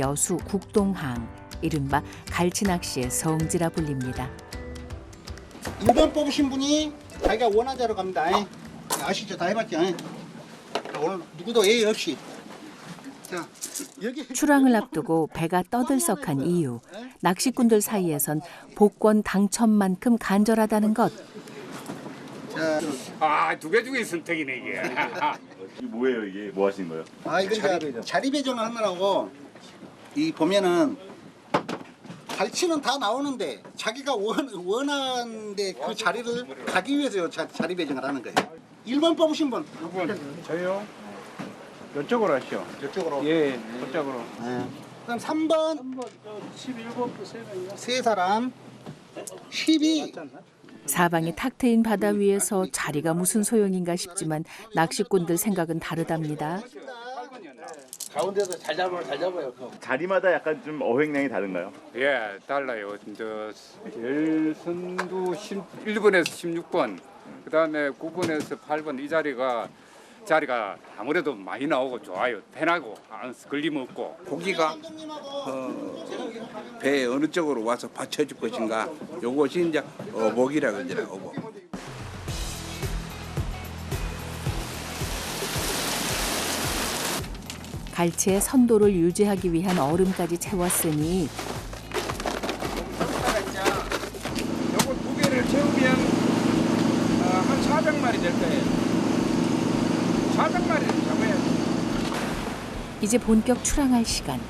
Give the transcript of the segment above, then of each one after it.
여수 국동항 이른바 갈치낚시의 성지라 불립니다. 1번 뽑으신 분이 자기가 원하는 대로 갑니다. 예. 아시죠? 다 해봤죠? 예. 자, 오늘 누구도 예의 없이. 자, 여기 출항을 앞두고 배가 떠들썩한 이유 낚시꾼들 사이에선 복권 당첨만큼 간절하다는 것 자, 아, 두 개 중에 선택이네, 이게. 이게 뭐예요 이게 뭐 하시는 거예요? 아 이건 자리, 자리 배정을 하느라고 이 보면은 갈치는 다 나오는데 자기가 원, 원하는데 그 자리를 가기 위해서 자, 자리 배정을 하는 거예요. 1번 뽑으신 분 저요? 이쪽으로 하시오. 이쪽으로. 예, 이쪽으로. 네. 그럼 3번 11번부터 세 명이요. 세 사람 12 사방이 탁 트인 바다 위에서 자리가 무슨 소용인가 싶지만 낚시꾼들 생각은 다르답니다. 가운데서 잘 잡아요, 잘 잡아요. 그거. 자리마다 약간 좀 어획량이 다른가요? 예, 달라요. 저 열선두 1번에서 16번, 그 다음에 9번에서 8번 이 자리가 자리가 아무래도 많이 나오고 좋아요. 편하고 안 걸림 없고. 고기가 어, 배에 어느 쪽으로 와서 받쳐줄 것인가. 요것이 이제 어복이라 그러잖아요. 어복. 갈치의 선도를 유지하기 위한 얼음까지 채웠으니 요거 두 개를 채우면 어, 한 400마리 될 거예요. 400마리를 잡아야 돼. 이제 본격 출항할 시간.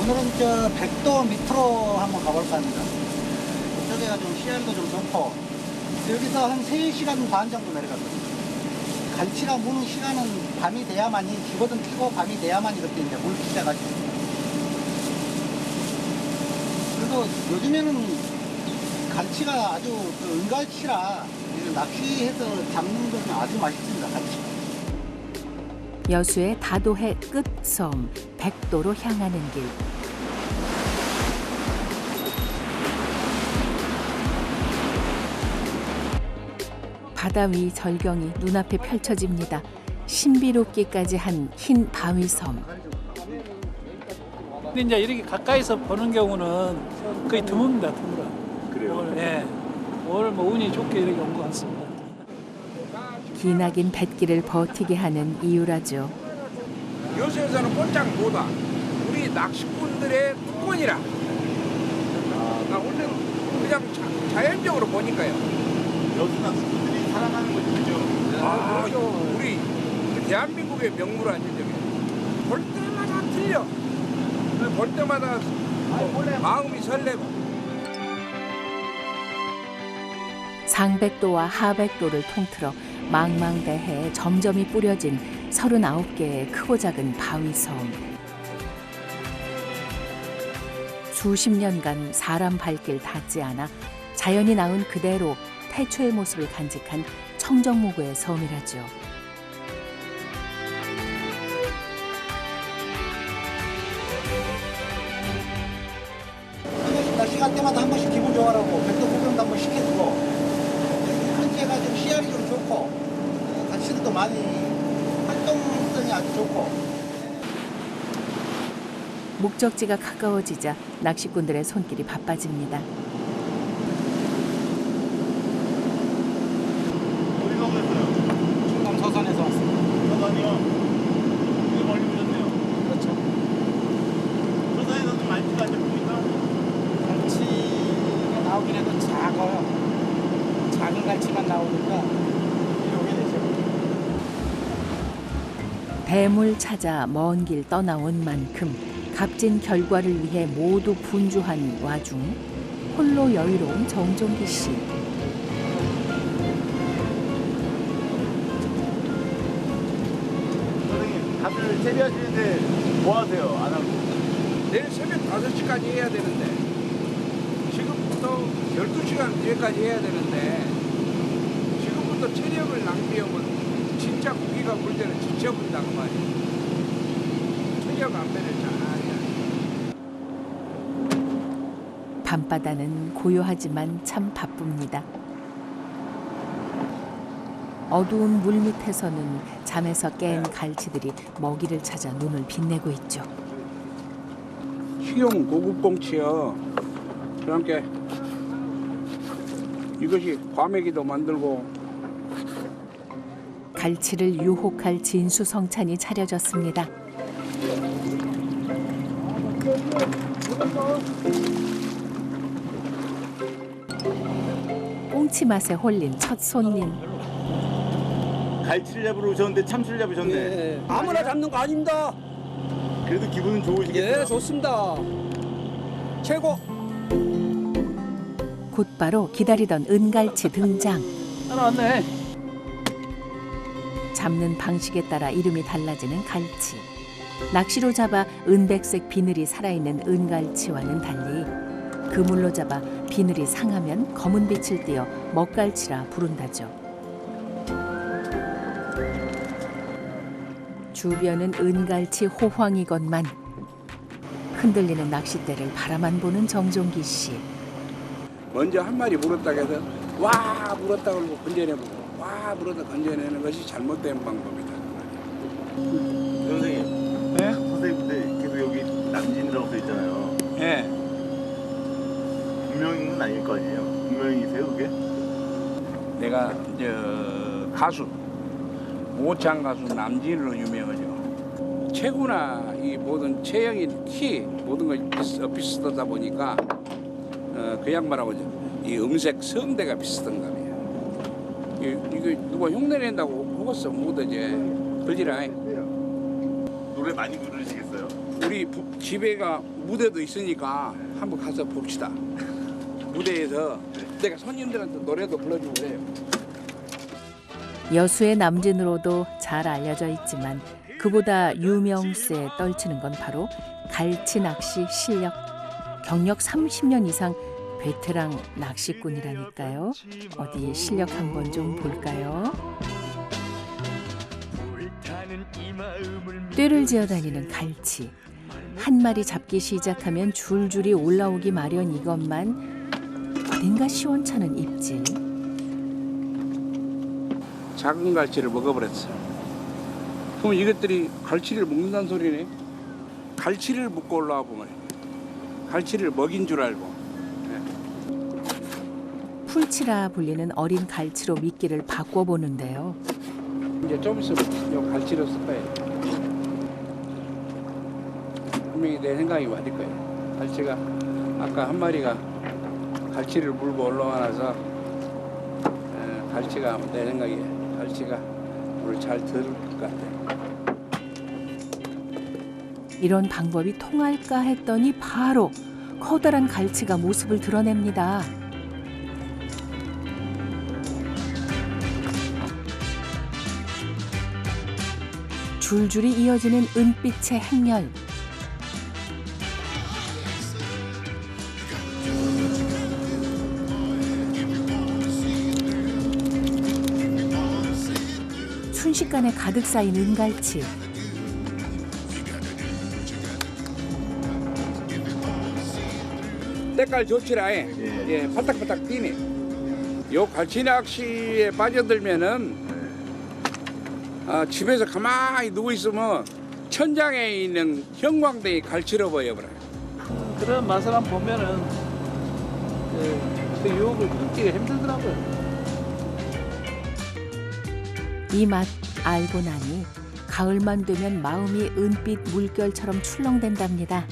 오늘은 저 백도 밑으로 한번 가볼까 합니다. 그쪽에가 좀 시야도 좀 좋고 여기서 한 3시간 반 정도 내려갔거든요. 갈치가 무는 시간은 밤이 돼야만이 기거든 피고 밤이 돼야만이 그때 이제 물 시작하죠. 그래서 요즘에는 갈치가 아주 그 은갈치라 낚시해서 잡는 것은 아주 맛있습니다. 갈치. 여수의 다도해 끝섬 백도로 향하는 길. 바다 위 절경이 눈앞에 펼쳐집니다. 신비롭기까지 한 흰 바위 섬. 근데 이제 이렇게 가까이서 보는 경우는 거의 드뭅니다, 드물어. 그래요? 오늘, 예. 오늘 뭐 운이 좋게 이렇게 온 것 같습니다. 기나긴 뱃길을 버티게 하는 이유라죠. 여수에서는 꼼짝 못하. 우리 낚시꾼들의 특권이라. 나 오늘 그냥 자, 자연적으로 보니까요. 여수 낚시꾼들이 사랑하는 곳이 그죠? 아, 우리 우리 대한민국의 명물 아니죠, 저게. 볼 때마다 틀려. 볼 때마다 뭐 마음이 설레고. 상백도와 하백도를 통틀어 망망대해에 점점이 뿌려진 39개의 크고 작은 바위섬. 수십 년간 사람 발길 닿지 않아 자연이 낳은 그대로 태초의 모습을 간직한 청정무구의 섬이라죠. 한 번씩 낚시 갈 때마다 한 번씩 기분 좋아라고 백도 구경도 한 번 시켜주고 현재가 좀 씨알이 좀 좋고 어, 같이도 많이 활동성이 아주 좋고 목적지가 가까워지자 낚시꾼들의 손길이 바빠집니다. 어디서 오셨어요? 충남 서산에서 왔습니다. 서산이요? 되게 멀리 오셨네요 그렇죠. 서산에서 좀 알지가 이제 보이나? 갈치가 나오긴 해도 작아요. 작은 갈치만 나오니까 이렇게 되죠. 대물 찾아 먼 길 떠나온 만큼 값진 결과를 위해 모두 분주한 와중 홀로 여유로운 정종기 씨. 선생님 다들 채비하시는데 뭐 하세요? 안 하고 내일 새벽 5시까지 해야 되는데 지금부터 12시간 뒤에까지 해야 되는데 지금부터 체력을 낭비하면 진짜 고기가 물 때는 지쳐본다고 말이에요. 체력 안 배를 잘 해야 돼. 밤바다는 고요하지만 참 바쁩니다. 어두운 물 밑에서는 잠에서 깬 갈치들이 먹이를 찾아 눈을 빛내고 있죠. 식용 고급꽁치요. 그러니까 이것이 과메기도 만들고 갈치를 유혹할 진수성찬이 차려졌습니다. 꽁치 맛에 홀린 첫 손님. 갈치를 잡으러 오셨는데 참치를 잡으셨네. 아무나 잡는 거 아닙니다. 그래도 기분은 좋으시겠어요? 예, 좋습니다. 최고. 곧바로 기다리던 은갈치 등장. 하나 왔네. 잡는 방식에 따라 이름이 달라지는 갈치. 낚시로 잡아 은백색 비늘이 살아있는 은갈치와는 달리 그물로 잡아 비늘이 상하면 검은 빛을 띠어 먹갈치라 부른다죠. 주변은 은갈치 호황이건만 흔들리는 낚싯대를 바라만 보는 정종기 씨. 먼저 한 마리 물었다고 해서 와 물었다 그러고 건져내보고 와 물었다 건져내는 것이 잘못된 방법이다. 선생님. 네? 선생님 근데 계속 여기 남진이라고 써 있잖아요. 예. 분명히는 아닐 거 아니에요? 분명히세요 그게? 내가 저 가수 모창 가수 남진으로 유명하죠. 체구나 이 모든 체형이 키 모든 걸 비슷, 비슷하다 보니까 어, 그 양반하고 이 음색 성대가 비슷한 감이에요. 이- 이거 누가 흉내 낸다고 혹었어 못하지. 그지라. 노래 많이 부르시겠어요? 우리 부- 집에가 무대도 있으니까 한번 가서 봅시다. 무대에서 내가 손님들한테 노래도 불러주고 그래요. 여수의 남진으로도 잘 알려져 있지만 그보다 유명세에 떨치는 건 바로 갈치 낚시 실력. 경력 30년 이상 베테랑 낚시꾼이라니까요. 어디 실력 한번 좀 볼까요? 떼를 지어 다니는 갈치. 한 마리 잡기 시작하면 줄줄이 올라오기 마련 이것만 어딘가 시원찮은 입질. 작은 갈치를 먹어버렸어. 그럼 이것들이 갈치를 먹는다는 소리네. 갈치를 먹고 올라와 보면 갈치를 먹인 줄 알고 풀치라 불리는 어린 갈치로 미끼를 바꿔보는데요. 이제 좀 있으면 요 갈치로 쓸 거예요. 분명히 내 생각이 맞을 거예요. 갈치가 아까 한 마리가 갈치를 물고 올라와서 에, 갈치가 내 생각에 갈치가 물을 잘 들을 것 같아요. 이런 방법이 통할까 했더니 바로 커다란 갈치가 모습을 드러냅니다. 줄줄이 이어지는 은빛의 행렬. 순식간에 가득 쌓인 은갈치. 때깔 좋지라 예. 예, 바닥바닥 뛰네. 요 갈치 낚시에 빠져들면은 아, 집에서 가만히 누워 있으면 천장에 있는 형광등이 갈치로 보여버려요. 그런 맛을 한번 보면은 그, 그 유혹을 끊기가 힘들더라고요. 이 맛 알고 나니 가을만 되면 마음이 은빛 물결처럼 출렁댄답니다.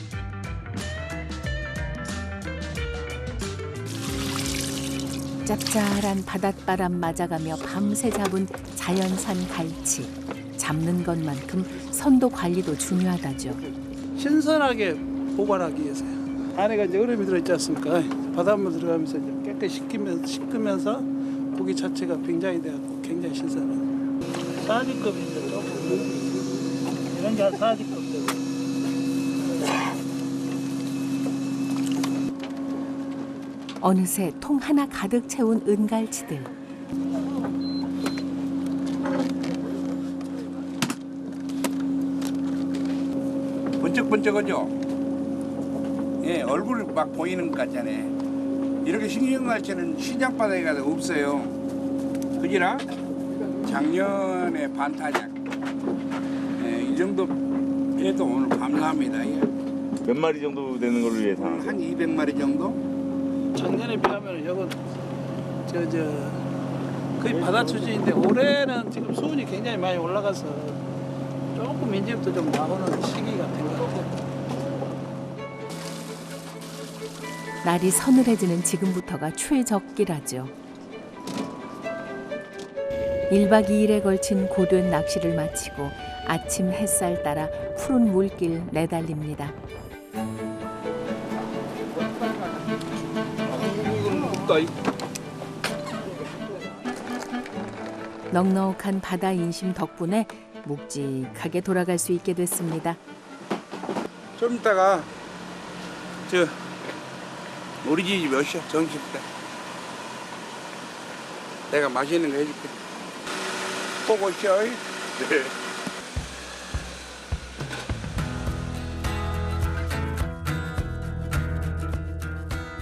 짭짤한 바닷바람 맞아가며 밤새 잡은 자연산 갈치. 잡는 것만큼 선도 관리도 중요하다죠. 신선하게 보관하기 위해서요. 안에가 이제 얼음이 들어있지 않습니까? 바닷물 들어가면서 이제 깨끗이 씻기면서, 씻으면서 고기 자체가 굉장히 돼갖고 굉장히 신선해요. 사지급인데 이런 게한 사지급 되고. 어느새 통 하나 가득 채운 은갈치들. 번쩍번쩍하죠? 예, 얼굴 막 보이는 것 같잖아요. 이렇게 싱싱갈치는 시장 바닥에 가서 없어요. 그지라? 작년에 반타작. 예, 이 정도 해도 오늘 감사합니다. 예. 몇 마리 정도 되는 걸로 예상하세요? 한 200마리 정도? 작년에 비하면 이건 저 저 거의 바다 수준인데 올해는 지금 수온이 굉장히 많이 올라가서 조금 이제부터 좀 나오는 시기 같은 것 같아요. 날이 서늘해지는 지금부터가 최적기라죠. 1박 2일에 걸친 고된 낚시를 마치고 아침 햇살 따라 푸른 물길 내달립니다. 넉넉한 바다 인심 덕분에 묵직하게 돌아갈 수 있게 됐습니다. 좀 이따가 저 우리 집이 몇 시야? 점심 때. 내가 맛있는 거 해줄게. 꼭 오셔. 네.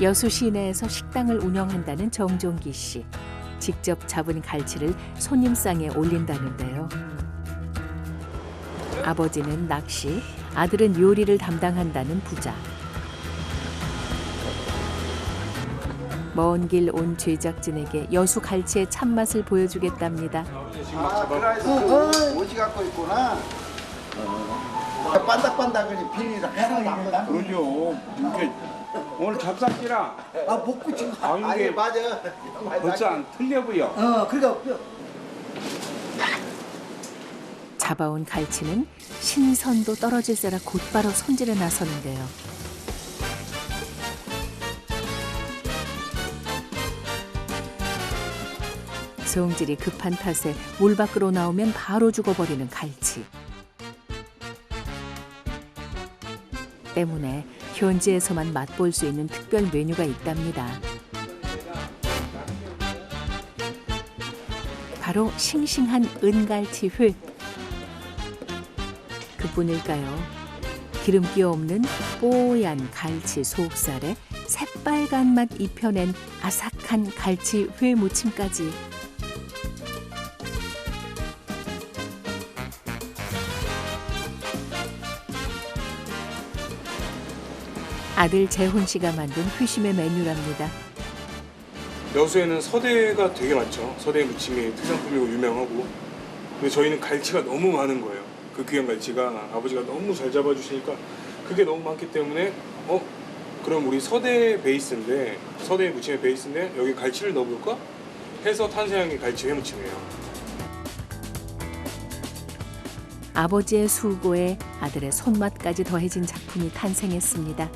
여수 시내에서 식당을 운영한다는 정종기 씨. 직접 잡은 갈치를 손님 상에 올린다는데요. 아버지는 낚시, 아들은 요리를 담당한다는 부자. 먼 길 온 제작진에게 여수 갈치의 참맛을 보여주겠답니다. 아, 그래서 오지 갖고 있구나. 반닥반닥을 비닐이랑 해서 남은 거. 그러죠. 이게 오늘 잡사기라 아, 먹고 지금. 아, 이게 아니, 맞아. 벌써 안 틀려 보여. 어, 그러니까 잡아온 갈치는 신선도 떨어질세라 곧바로 손질에 나서는데요. 성질이 급한 탓에 물 밖으로 나오면 바로 죽어버리는 갈치. 때문에 현지에서만 맛볼 수 있는 특별 메뉴가 있답니다. 바로 싱싱한 은갈치 회. 그뿐일까요? 기름기 없는 뽀얀 갈치 속살에 새빨간 맛 입혀낸 아삭한 갈치 회 무침까지 아들 재훈 씨가 만든 회심의 메뉴랍니다. 여수에는 서대가 되게 많죠. 서대 무침이 특산품이고 유명하고. 근데 저희는 갈치가 너무 많은 거예요. 그 귀한 갈치가 아버지가 너무 잘 잡아주시니까 그게 너무 많기 때문에 어 그럼 우리 서대 베이스인데 서대 무침의 베이스인데 여기 갈치를 넣어볼까? 해서 탄생한 게 갈치 회무침이에요. 아버지의 수고에 아들의 손맛까지 더해진 작품이 탄생했습니다.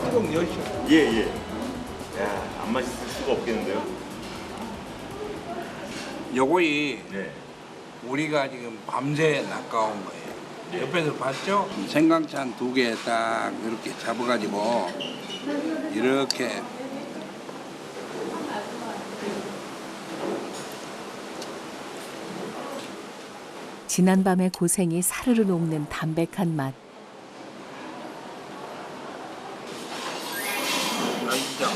밥좀 여시오. 예, 예. 야, 안 맛있을 수가 없겠는데요? 요거이 네. 우리가 지금 밤새 낚아온 거예요. 옆에서 봤죠? 생강찬 두 개 딱 이렇게 잡아가지고 이렇게 지난밤의 고생이 사르르 녹는 담백한 맛. 맛있죠?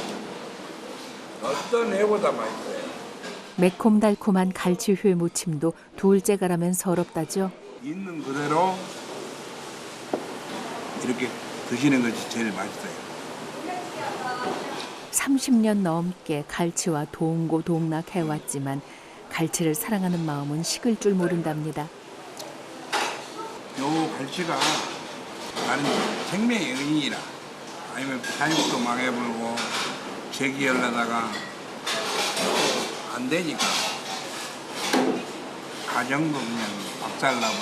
어떤 애보다 맛있어요. 매콤달콤한 갈치회 무침도 둘째가라면 서럽다죠. 있는 그대로 이렇게 드시는 것이 제일 맛있어요. 30년 넘게 갈치와 동고 동락 해왔지만 갈치를 사랑하는 마음은 식을 줄 모른답니다. 요 갈치가 나는 생명의 은인이라 아니면 사육도 망해불고 재기하려다가 안 되니까 가정도 그냥 박살나고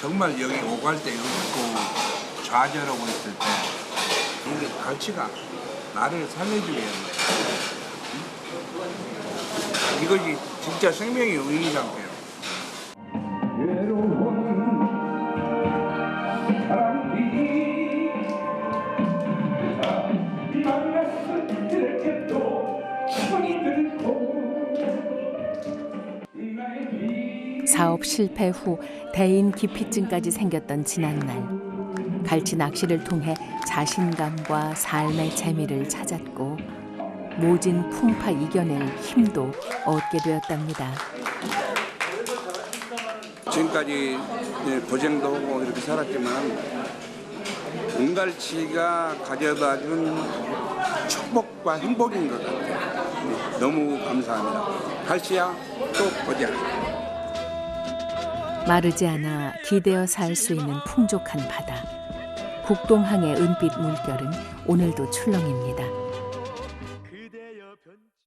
정말 여기 오갈 때 이거 듣고 좌절하고 있을 때 이게 갈치가 나를 살려주게 하는 거야. 이것이 진짜 생명의 의의란 거예요. 사업 실패 후 대인 기피증까지 생겼던 지난날 갈치 낚시를 통해 자신감과 삶의 재미를 찾았고 모진 풍파 이겨낼 힘도 얻게 되었답니다. 지금까지 예, 고생도 하고 이렇게 살았지만 은갈치가 가져다 준 축복과 행복인 것 같아요. 네, 너무 감사합니다. 갈치야 또 보자. 마르지 않아 기대어 살 수 있는 풍족한 바다. 북동항의 은빛 물결은 오늘도 출렁입니다.